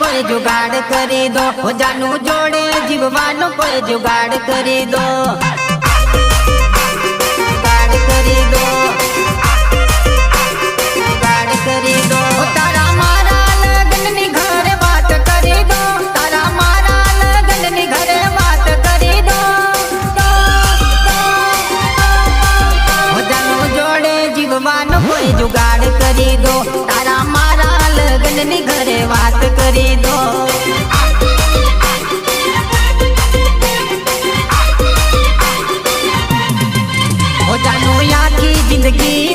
કોઈ જુગાડ કરી દો. હો જોડે જીવવાનું કોઈ જુગાડ કરી દો. જુગાડ કરી દો. તારા મારા લગ્નની ઘરે વાત કરી દો. ઘરે વાત જોડે જીવવાનું કોઈ જુગાડ કરી દો. તારા મારા લગ્નની ઘરે કરી દો જાનું આખી જિંદગી